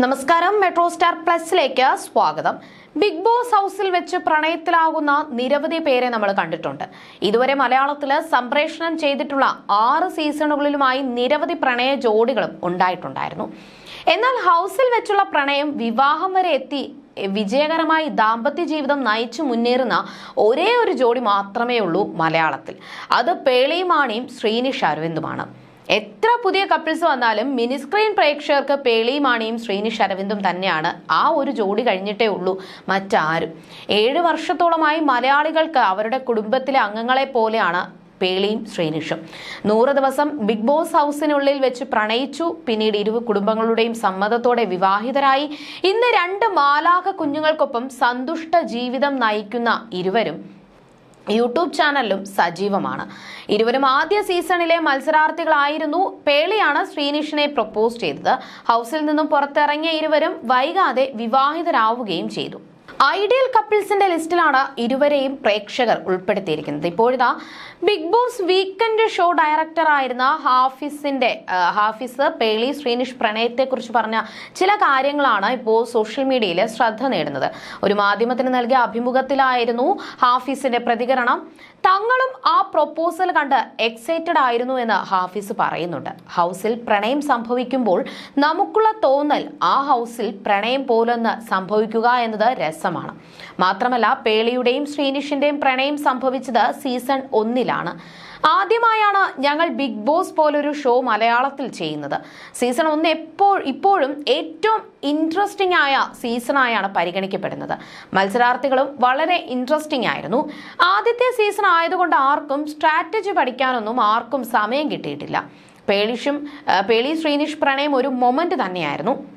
നമസ്കാരം metro star പ്ലസിലേക്ക് സ്വാഗതം. Big boss ഹൗസിൽ വെച്ച് പ്രണയത്തിലാകുന്ന നിരവധി പേരെ നമ്മൾ കണ്ടിട്ടുണ്ട്. ഇതുവരെ മലയാളത്തിൽ സംപ്രേഷണം ചെയ്തിട്ടുള്ള ആറ് സീസണുകളിലുമായി നിരവധി പ്രണയ ജോഡികളും ഉണ്ടായിട്ടുണ്ടായിരുന്നു. എന്നാൽ ഹൗസിൽ വെച്ചുള്ള പ്രണയം വിവാഹം വരെ എത്തി വിജയകരമായി ദാമ്പത്യ ജീവിതം നയിച്ചു മുന്നേറുന്ന ഒരേ ഒരു ജോഡി മാത്രമേ ഉള്ളൂ മലയാളത്തിൽ. അത് പേളിയുമാണിയും ശ്രീനിഷ് അരവിന്ദുമാണ്. എത്ര പുതിയ കപ്പിൾസ് വന്നാലും മിനി സ്ക്രീൻ പ്രേക്ഷകർക്ക് പേളിമാണിയും ശ്രീനിഷ് അരവിന്ദും തന്നെയാണ്. ആ ഒരു ജോഡി കഴിഞ്ഞിട്ടേ ഉള്ളൂ. മറ്റാരും. ഏഴ് വർഷത്തോളമായി മലയാളികൾക്ക് അവരുടെ കുടുംബത്തിലെ അംഗങ്ങളെ പോലെയാണ് പേളിയും ശ്രീനിഷും. നൂറ് ദിവസം ബിഗ് ബോസ് ഹൗസിനുള്ളിൽ വെച്ച് പ്രണയിച്ചു. പിന്നീട് ഇരു കുടുംബങ്ങളുടെയും സമ്മതത്തോടെ വിവാഹിതരായി. ഇന്ന് രണ്ട് മാലാഖ കുഞ്ഞുങ്ങൾക്കൊപ്പം സന്തുഷ്ട ജീവിതം നയിക്കുന്ന ഇരുവരും യൂട്യൂബ് ചാനലിലും സജീവമാണ്. ഇരുവരും ആദ്യ സീസണിലെ മത്സരാർത്ഥികളായിരുന്നു. പേളിയാണ് ശ്രീനിഷിനെ പ്രപ്പോസ് ചെയ്തത്. ഹൗസിൽ നിന്നും പുറത്തിറങ്ങിയ ഇരുവരും വൈകാതെ വിവാഹിതരാവുകയും ചെയ്തു. ഐഡിയൽ കപ്പിൾസിന്റെ ലിസ്റ്റിലാണ് ഇരുവരെയും പ്രേക്ഷകർ ഉൾപ്പെടുത്തിയിരിക്കുന്നത്. ഇപ്പോഴിതാ Bigg Boss weekend show director ആയിരുന്ന ഹാഫിസിന്റെ ഹാഫിസ് പേളി ശ്രീനിഷ് പ്രണയത്തെ കുറിച്ച് പറഞ്ഞ ചില കാര്യങ്ങളാണ് ഇപ്പോൾ സോഷ്യൽ മീഡിയയിൽ ശ്രദ്ധ നേടുന്നത്. ഒരു മാധ്യമത്തിന് നൽകിയ അഭിമുഖത്തിലായിരുന്നു ഹാഫിസിന്റെ പ്രതികരണം. തങ്ങളും ആ പ്രൊപ്പോസൽ കണ്ട് എക്സൈറ്റഡ് ആയിരുന്നു എന്ന് ഹാഫിസ് പറയുന്നുണ്ട്. ഹൗസിൽ പ്രണയം സംഭവിക്കുമ്പോൾ നമുക്കുള്ള തോന്നൽ ആ ഹൗസിൽ പ്രണയം പോലൊന്ന് സംഭവിക്കുക എന്നത് രസമാണ്. മാത്രമല്ല പേളിയുടെയും ശ്രീനിഷിന്റെയും പ്രണയം സംഭവിച്ചത് സീസൺ ഒന്നിലാണ്. ആദ്യമായാണ് ഞങ്ങൾ ബിഗ് ബോസ് പോലൊരു ഷോ മലയാളത്തിൽ ചെയ്യുന്നത്. സീസൺ ഒന്ന് എപ്പോൾ ഇപ്പോഴും ഏറ്റവും ഇൻട്രസ്റ്റിംഗ് ആയ സീസണായാണ് പരിഗണിക്കപ്പെടുന്നത്. മത്സരാർത്ഥികളും വളരെ ഇൻട്രസ്റ്റിംഗ് ആയിരുന്നു. ആദ്യത്തെ സീസൺ ആയതുകൊണ്ട് ആർക്കും സ്ട്രാറ്റജി പഠിക്കാനൊന്നും ആർക്കും സമയം കിട്ടിയിട്ടില്ല. പേളിഷും പേളി ശ്രീനിഷ് പ്രണയം ഒരു മൊമെന്റ് തന്നെയായിരുന്നു.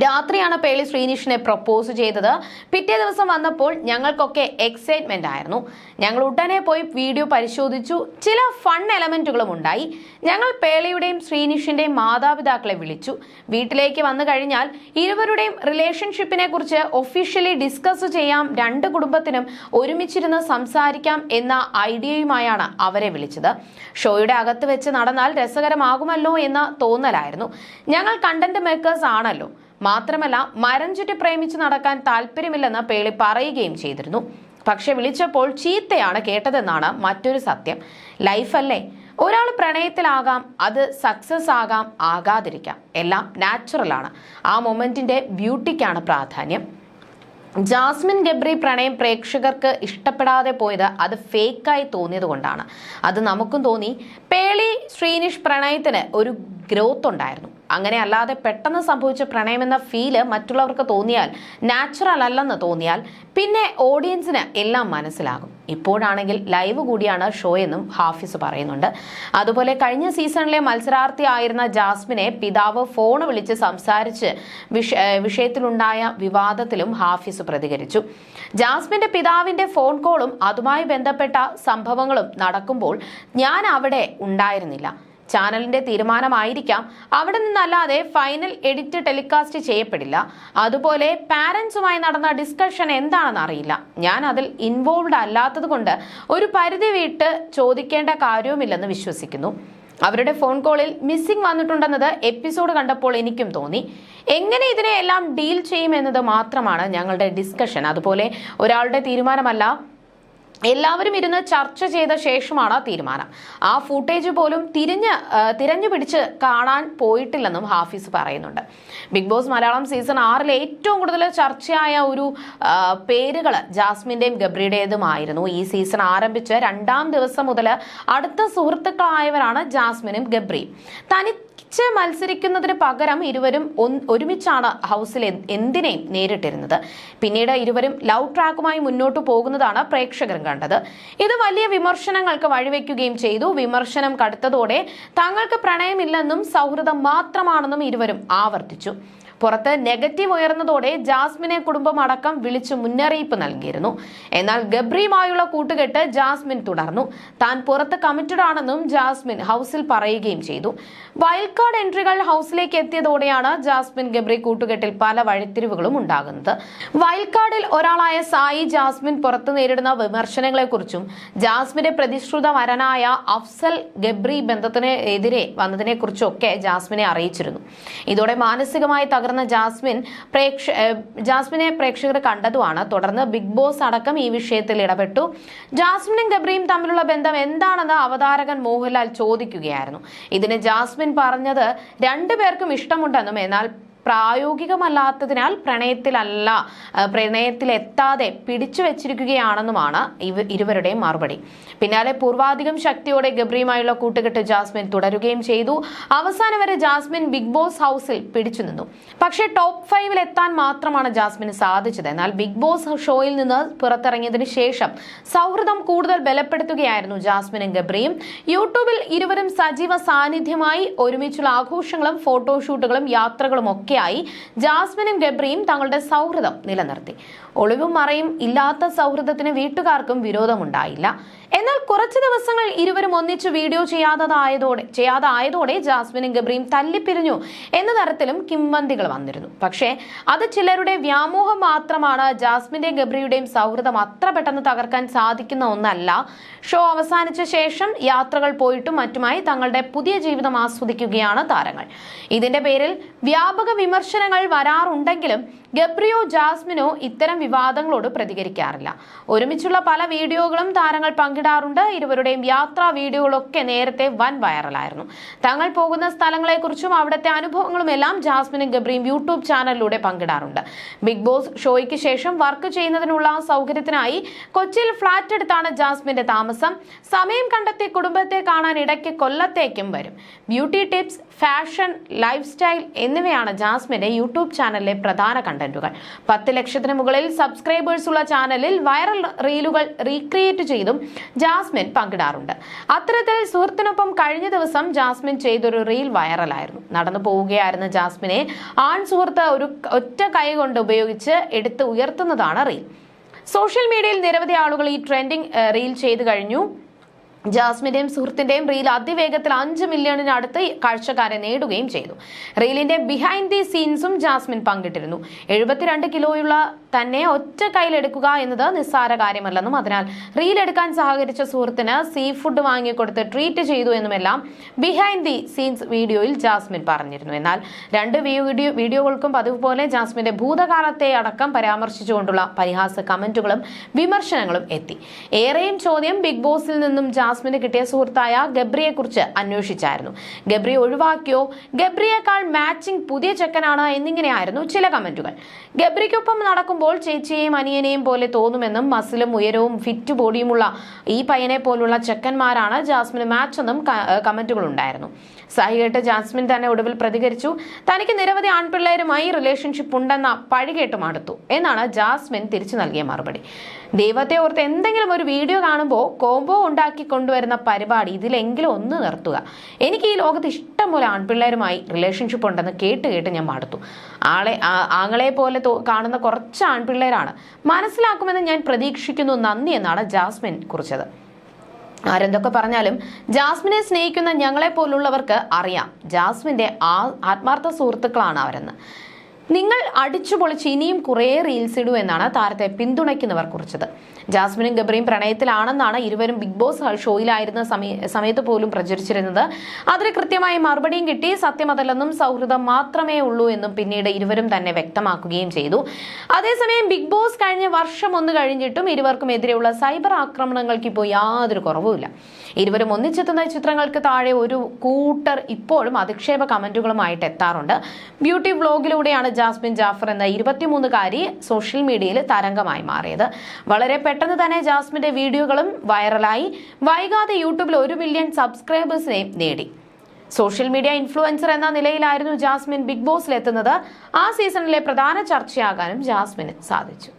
രാത്രിയാണ് പേളി ശ്രീനിഷിനെ പ്രപ്പോസ് ചെയ്തത്. പിറ്റേ ദിവസം വന്നപ്പോൾ ഞങ്ങൾക്കൊക്കെ എക്സൈറ്റ്മെന്റ് ആയിരുന്നു. ഞങ്ങൾ ഉടനെ പോയി വീഡിയോ പരിശോധിച്ചു. ചില ഫൺ എലമെന്റുകളും ഉണ്ടായി. ഞങ്ങൾ പേളിയുടെയും ശ്രീനിഷിന്റെയും മാതാപിതാക്കളെ വിളിച്ചു. വീട്ടിലേക്ക് വന്നു കഴിഞ്ഞാൽ ഇരുവരുടെയും റിലേഷൻഷിപ്പിനെ കുറിച്ച് ഒഫീഷ്യലി ഡിസ്കസ് ചെയ്യാം. രണ്ട് കുടുംബത്തിനും ഒരുമിച്ചിരുന്ന് സംസാരിക്കാം എന്ന ഐഡിയയുമായാണ് അവരെ വിളിച്ചത്. ഷോയുടെ അകത്ത് വെച്ച് നടന്നാൽ രസകരമാകുമല്ലോ എന്ന തോന്നലായിരുന്നു. ഞങ്ങൾ കണ്ടന്റ് മേക്കേഴ്സ് ആണല്ലോ. മാത്രമല്ല മരം ചുറ്റി പ്രേമിച്ച് നടക്കാൻ താല്പര്യമില്ലെന്ന് പേളി പറയുകയും ചെയ്തിരുന്നു. പക്ഷെ വിളിച്ചപ്പോൾ ചീത്തയാണ് കേട്ടതെന്നാണ് മറ്റൊരു സത്യം. ലൈഫല്ലേ? ഒരാൾ പ്രണയത്തിലാകാം അത് സക്സസ് ആകാം ആകാതിരിക്കാം. എല്ലാം നാച്ചുറൽ ആണ്. ആ മൊമെന്റിന്റെ ബ്യൂട്ടിക്കാണ് പ്രാധാന്യം. ജാസ്മിൻ ഗബ്രി പ്രണയം പ്രേക്ഷകർക്ക് ഇഷ്ടപ്പെടാതെ പോയത് അത് ഫേക്കായി തോന്നിയത് കൊണ്ടാണ് അത് നമുക്കും തോന്നി. പേളി ശ്രീനിഷ് പ്രണയത്തിന് ഒരു ഗ്രോത്ത് ഉണ്ടായിരുന്നു. അങ്ങനെ അല്ലാതെ പെട്ടെന്ന് സംഭവിച്ച പ്രണയമെന്ന ഫീൽ മറ്റുള്ളവർക്ക് തോന്നിയാൽ നാച്ചുറൽ അല്ലെന്ന് തോന്നിയാൽ പിന്നെ ഓഡിയൻസിന് എല്ലാം മനസ്സിലാകും. ഇപ്പോഴാണെങ്കിൽ ലൈവ് കൂടിയാണ് ഷോ എന്നും ഹാഫിസ് പറയുന്നുണ്ട്. അതുപോലെ കഴിഞ്ഞ സീസണിലെ മത്സരാർത്ഥി ആയിരുന്ന ജാസ്മിനെ പിതാവ് ഫോൺ വിളിച്ച് സംസാരിച്ച് വിഷ വിഷയത്തിലുണ്ടായ വിവാദത്തിലും ഹാഫിസ് പ്രതികരിച്ചു. ജാസ്മിന്റെ പിതാവിന്റെ ഫോൺ കോളും അതുമായി ബന്ധപ്പെട്ട സംഭവങ്ങളും നടക്കുമ്പോൾ ഞാൻ അവിടെ ഉണ്ടായിരുന്നില്ല. ചാനലിന്റെ തീരുമാനമായിരിക്കാം അവിടെ നിന്നല്ലാതെ ഫൈനൽ എഡിറ്റ് ടെലികാസ്റ്റ് ചെയ്യപ്പെടില്ല. അതുപോലെ പാരന്റ്സുമായി നടന്ന ഡിസ്കഷൻ എന്താണെന്ന് അറിയില്ല. ഞാൻ അതിൽ ഇൻവോൾവ് അല്ലാത്തത് കൊണ്ട് ഒരു പരിധി വിട്ട് ചോദിക്കേണ്ട കാര്യവുമില്ലെന്ന് വിശ്വസിക്കുന്നു. അവരുടെ ഫോൺ കോളിൽ മിസ്സിംഗ് വന്നിട്ടുണ്ടെന്നത് എപ്പിസോഡ് കണ്ടപ്പോൾ എനിക്കും തോന്നി. എങ്ങനെ ഇതിനെ എല്ലാം ഡീൽ ചെയ്യുമെന്നത് മാത്രമാണ് ഞങ്ങളുടെ ഡിസ്കഷൻ. അതുപോലെ ഒരാളുടെ തീരുമാനമല്ല എല്ലാവരും ഇരുന്ന് ചർച്ച ചെയ്ത ശേഷമാണ് തീരുമാനം. ആ ഫൂട്ടേജ് പോലും തിരിഞ്ഞ് തിരഞ്ഞു പിടിച്ച് കാണാൻ പോയിട്ടില്ലെന്നും ഹാഫീസ് പറയുന്നുണ്ട്. ബിഗ് ബോസ് മലയാളം സീസൺ ആറിലെ ഏറ്റവും കൂടുതൽ ചർച്ചയായ ഒരു പേരുകൾ ജാസ്മിന്റെയും ഗബ്രിയുടേതുമായിരുന്നു. ഈ സീസൺ ആരംഭിച്ച് രണ്ടാം ദിവസം മുതൽ അടുത്ത സുഹൃത്തുക്കളായവരാണ് ജാസ്മിനും ഗബ്രിയും. തനി ച്ച് മത്സരിക്കുന്നതിന് പകരം ഇരുവരും ഒരുമിച്ചാണ് ഹൗസിൽ എന്ത് എന്തിനേയും നേരിട്ടിരുന്നത്. പിന്നീട് ഇരുവരും ലവ് ട്രാക്കുമായി മുന്നോട്ട് പോകുന്നതാണ് പ്രേക്ഷകരും കണ്ടത്. ഇത് വലിയ വിമർശനങ്ങൾക്ക് വഴിവെക്കുകയും ചെയ്തു. വിമർശനം കടുത്തതോടെ തങ്ങൾക്ക് പ്രണയമില്ലെന്നും സൗഹൃദം മാത്രമാണെന്നും ഇരുവരും ആവർത്തിച്ചു. പുറത്ത് നെഗറ്റീവ് ഉയർന്നതോടെ ജാസ്മിനെ കുടുംബം അടക്കം വിളിച്ചു മുന്നറിയിപ്പ് നൽകിയിരുന്നു. എന്നാൽ ഗബ്രിയുമായുള്ള കൂട്ടുകെട്ട് ജാസ്മിൻ തുടർന്നു. താൻ പുറത്ത് കമ്മിറ്റഡ് ആണെന്നും ജാസ്മിൻ ഹൗസിൽ പറയുകയും ചെയ്തു. വൈൽഡ് കാർഡ് എൻട്രികൾ ഹൗസിലേക്ക് എത്തിയതോടെയാണ് ജാസ്മിൻ ഗബ്രി കൂട്ടുകെട്ടിൽ പല വഴിത്തിരിവുകളും ഉണ്ടാകുന്നത്. വൈൽഡ് കാർഡിൽ ഒരാളായ സായി ജാസ്മിൻ പുറത്ത് നേരിടുന്ന വിമർശനങ്ങളെക്കുറിച്ചും ജാസ്മിന്റെ പ്രതിശ്രുത വരനായ അഫ്സൽ ഗബ്രി ബന്ധത്തിന് എതിരെ വന്നതിനെ ഒക്കെ ജാസ്മിനെ അറിയിച്ചിരുന്നു. ഇതോടെ മാനസികമായി തകർന്ന ജാസ്മിൻ പ്രേക്ഷ ജാസ്മിനെ പ്രേക്ഷകർ കണ്ടതുമാണ്. തുടർന്ന് ബിഗ് ബോസ് അടക്കം ഈ വിഷയത്തിൽ ഇടപെട്ടു. ജാസ്മിനും ഗബ്രിയും തമ്മിലുള്ള ബന്ധം എന്താണെന്ന് അവതാരകൻ മോഹൻലാൽ ചോദിക്കുകയായിരുന്നു. ഇതിന് ജാസ്മിൻ പറഞ്ഞത് രണ്ടുപേർക്കും ഇഷ്ടമുണ്ടെന്നും എന്നാൽ പ്രായോഗികമല്ലാത്തതിനാൽ പ്രണയത്തിലല്ല പ്രണയത്തിലെത്താതെ പിടിച്ചു വെച്ചിരിക്കുകയാണെന്നുമാണ് ഇവ ഇരുവരുടെയും മറുപടി. പിന്നാലെ പൂർവാധികം ശക്തിയോടെ ഗബ്രിയുമായുള്ള കൂട്ടുകെട്ട് ജാസ്മിൻ തുടരുകയും ചെയ്തു. അവസാനം വരെ ജാസ്മിൻ ബിഗ് ബോസ് ഹൗസിൽ പിടിച്ചു നിന്നു. പക്ഷേ ടോപ്പ് ഫൈവിൽ എത്താൻ മാത്രമാണ് ജാസ്മിന് സാധിച്ചത്. എന്നാൽ ബിഗ് ബോസ് ഷോയിൽ നിന്ന് പുറത്തിറങ്ങിയതിനു ശേഷം സൗഹൃദം കൂടുതൽ ബലപ്പെടുത്തുകയായിരുന്നു ജാസ്മിനും ഗബ്രിയും. യൂട്യൂബിൽ ഇരുവരും സജീവ സാന്നിധ്യമായി ഒരുമിച്ചുള്ള ആഘോഷങ്ങളും ഫോട്ടോഷൂട്ടുകളും യാത്രകളും ഒക്കെയായി ജാസ്മിനും ഗബ്രിയും തങ്ങളുടെ സൗഹൃദം നിലനിർത്തി. ഒളിവും മറയും ഇല്ലാത്ത സൗഹൃദത്തിന് വീട്ടുകാർക്കും വിരോധമുണ്ടായില്ല. എന്നാൽ കുറച്ച് ദിവസങ്ങൾ ഇരുവരും ഒന്നിച്ച് വീഡിയോ ചെയ്യാത്തതായതോടെ ചെയ്യാതായതോടെ ജാസ്മിനും ഗബ്രിയും തല്ലിപ്പിരിഞ്ഞു എന്ന തരത്തിലും കിംവന്തികൾ വന്നിരുന്നു. പക്ഷേ അത് ചിലരുടെ വ്യാമോഹം മാത്രമാണ് ജാസ്മിന്റെയും ഗബ്രിയുടെയും സൗഹൃദം അത്ര പെട്ടെന്ന് തകർക്കാൻ സാധിക്കുന്ന ഒന്നല്ല. ഷോ അവസാനിച്ച ശേഷം യാത്രകൾ പോയിട്ടും മറ്റുമായി തങ്ങളുടെ പുതിയ ജീവിതം ആസ്വദിക്കുകയാണ് താരങ്ങൾ. ഇതിന്റെ പേരിൽ വ്യാപക വിമർശനങ്ങൾ വരാറുണ്ടെങ്കിലും ഗബ്രിയോ ജാസ്മിനോ ഇത്തരം വിവാദങ്ങളോട് പ്രതികരിക്കാറില്ല. ഒരുമിച്ചുള്ള പല വീഡിയോകളും താരങ്ങൾ പങ്കിടാറുണ്ട്. ഇരുവരുടെയും യാത്രാ വീഡിയോകളൊക്കെ നേരത്തെ വൻ വൈറലായിരുന്നു. തങ്ങൾ പോകുന്ന സ്ഥലങ്ങളെക്കുറിച്ചും അവിടുത്തെ അനുഭവങ്ങളും എല്ലാം ജാസ്മിനും ഗബ്രിയും യൂട്യൂബ് ചാനലിലൂടെ പങ്കിടാറുണ്ട്. ബിഗ് ബോസ് ഷോയ്ക്ക് ശേഷം വർക്ക് ചെയ്യുന്നതിനുള്ള സൗകര്യത്തിനായി കൊച്ചിയിൽ ഫ്ളാറ്റ് എടുത്താണ് ജാസ്മിന്റെ താമസം. സമയം കണ്ടെത്തി കുടുംബത്തെ കാണാൻ ഇടയ്ക്ക് കൊല്ലത്തേക്കും വരും. Beauty tips fashion lifestyle എന്നിവയാണ് ജാസ്മിന്റെ യൂട്യൂബ് ചാനലിലെ പ്രധാന കണ്ടന്റുകൾ. പത്ത് ലക്ഷത്തിന് മുകളിൽ സബ്സ്ക്രൈബേഴ്സ് ഉള്ള ചാനലിൽ വൈറൽ റീലുകൾ റീക്രിയേറ്റ് ചെയ്തും ജാസ്മിൻ പങ്കിടാറുണ്ട്. അത്തരത്തിൽ സുഹൃത്തിനൊപ്പം കഴിഞ്ഞ ദിവസം ജാസ്മിൻ ചെയ്തൊരു റീൽ വൈറലായിരുന്നു. നടന്നു പോവുകയായിരുന്ന ജാസ്മിനെ ആൺ സുഹൃത്ത് ഒരു ഒറ്റ കൈ കൊണ്ട് ഉപയോഗിച്ച് എടുത്ത് ഉയർത്തുന്നതാണ് റീൽ. സോഷ്യൽ മീഡിയയിൽ നിരവധി ആളുകൾ ഈ ട്രെൻഡിങ് റീൽ ചെയ്തു കഴിഞ്ഞു. ജാസ്മിന്റെയും സുഹൃത്തിന്റെയും റീൽ അതിവേഗത്തിൽ അഞ്ച് മില്യണിനടുത്ത് കാഴ്ചക്കാരെ നേടുകയും ചെയ്തു. റീലിന്റെ ബിഹൈൻഡ് ദി സീൻസും ജാസ്മിൻ പങ്കിട്ടിരുന്നു. എഴുപത്തിരണ്ട് കിലോയുള്ള തന്നെ ഒറ്റ കയ്യിലെടുക്കുക എന്നത് നിസ്സാര കാര്യമല്ലെന്നും അതിനാൽ റീൽ എടുക്കാൻ സഹകരിച്ച സുഹൃത്തിന് സീ ഫുഡ് വാങ്ങിക്കൊടുത്ത് ട്രീറ്റ് ചെയ്തു എന്നുമെല്ലാം ബിഹൈൻഡ് ദി സീൻസ് വീഡിയോയിൽ ജാസ്മിൻ പറഞ്ഞിരുന്നു. എന്നാൽ രണ്ട് വീഡിയോ വീഡിയോകൾക്കും പതിവ് പോലെ ജാസ്മിന്റെ ഭൂതകാലത്തെ അടക്കം പരാമർശിച്ചുകൊണ്ടുള്ള പരിഹാസ കമന്റുകളും വിമർശനങ്ങളും എത്തി. ഏറെയും ചോദ്യം ബിഗ് ബോസിൽ നിന്നും ജാസ്മിന് കിട്ടിയ സുഹൃത്തായ ഗബ്രിയെ കുറിച്ച് അന്വേഷിച്ചായിരുന്നു. ഗബ്രിയെ ഒഴിവാക്കിയോ? ഗബ്രിയേക്കാൾ മാച്ചിങ് പുതിയ ചെക്കനാണ് എന്നിങ്ങനെയായിരുന്നു ചില കമന്റുകൾ. ഗബ്രിക്കൊപ്പം നടക്കുമ്പോൾ ചേച്ചിയെയും അനിയനെയും പോലെ തോന്നുമെന്നും മസിലും ഉയരവും ഫിറ്റ് ബോഡിയുമുള്ള ഈ പയ്യനെ പോലുള്ള ചെക്കന്മാരാണ് ജാസ്മിന് മാച്ച് എന്നും കമന്റുകൾ ഉണ്ടായിരുന്നു സഹികേട്ട് ജാസ്മിൻ തന്നെ ഒടുവിൽ പ്രതികരിച്ചു. തനിക്ക് നിരവധി ആൺപിള്ളേരുമായി റിലേഷൻഷിപ്പ് ഉണ്ടെന്ന പഴികേട്ട് മടുത്തു എന്നാണ് ജാസ്മിൻ തിരിച്ചു നൽകിയ മറുപടി. ദൈവത്തെ ഓർത്ത് എന്തെങ്കിലും ഒരു വീഡിയോ കാണുമ്പോൾ കോംബോ ഉണ്ടാക്കി കൊണ്ടുവരുന്ന പരിപാടി ഇതിലെങ്കിലും ഒന്ന് നിർത്തുക. എനിക്ക് ഈ ലോകത്ത് ഇഷ്ടം പോലെ ആൺപിള്ളേരുമായി റിലേഷൻഷിപ്പ് ഉണ്ടെന്ന് കേട്ട് കേട്ട് ഞാൻ മടുത്തു. ആളെ ആങ്ങളെ പോലെ കാണുന്ന കുറച്ച് ആൺപിള്ളേരാണ്. മനസ്സിലാക്കുമെന്ന് ഞാൻ പ്രതീക്ഷിക്കുന്നു. നന്ദി എന്നാണ് ജാസ്മിൻ കുറിച്ചത്. ആരെന്തൊക്കെ പറഞ്ഞാലും ജാസ്മിനെ സ്നേഹിക്കുന്ന ഞങ്ങളെ പോലുള്ളവർക്ക് അറിയാം. ജാസ്മിന്റെ ആത്മാർത്ഥ സുഹൃത്തുക്കളാണ് അവരെന്ന്. നിങ്ങൾ അടിച്ചു പൊളിച്ച് ഇനിയും കുറേ റീൽസ് ഇടൂ എന്നാണ് താരത്തെ പിന്തുണയ്ക്കുന്നവർ കുറിച്ചത്. ജാസ്മിനും ഗബ്രിയും പ്രണയത്തിലാണെന്നാണ് ഇരുവരും ബിഗ് ബോസ് ഷോയിലായിരുന്ന സമയ സമയത്ത് പോലും പ്രചരിച്ചിരുന്നത്. അതിന് കൃത്യമായി മറുപടിയും കിട്ടി. സത്യം അതല്ലെന്നും സൗഹൃദം മാത്രമേ ഉള്ളൂ എന്നും പിന്നീട് ഇരുവരും തന്നെ വ്യക്തമാക്കുകയും ചെയ്തു. അതേസമയം ബിഗ് ബോസ് കഴിഞ്ഞ വർഷം ഒന്ന് കഴിഞ്ഞിട്ടും ഇരുവർക്കും എതിരെയുള്ള സൈബർ ആക്രമണങ്ങൾക്ക് ഇപ്പോൾ യാതൊരു കുറവുമില്ല. ഇരുവരും ഒന്നിച്ചെത്തുന്ന ചിത്രങ്ങൾക്ക് താഴെ ഒരു കൂട്ടർ ഇപ്പോഴും അധിക്ഷേപ കമന്റുകളുമായിട്ട് എത്താറുണ്ട്. ബ്യൂട്ടി വ്ലോഗിലൂടെയാണ് ജാസ്മിൻ ജാഫർ എന്ന ഇരുപത്തിമൂന്നുകാരി സോഷ്യൽ മീഡിയയിൽ തരംഗമായി മാറിയത്. വളരെ പെട്ടെന്ന് തന്നെ ജാസ്മിന്റെ വീഡിയോകളും വൈറലായി. വൈകാതെ യൂട്യൂബിൽ ഒരു മില്യൺ സബ്സ്ക്രൈബേഴ്സിനെയും നേടി. സോഷ്യൽ മീഡിയ ഇൻഫ്ലുവൻസർ എന്ന നിലയിലായിരുന്നു ജാസ്മിൻ ബിഗ് ബോസിലെത്തുന്നത്. ആ സീസണിലെ പ്രധാന ചർച്ചയാകാനും ജാസ്മിന് സാധിച്ചു.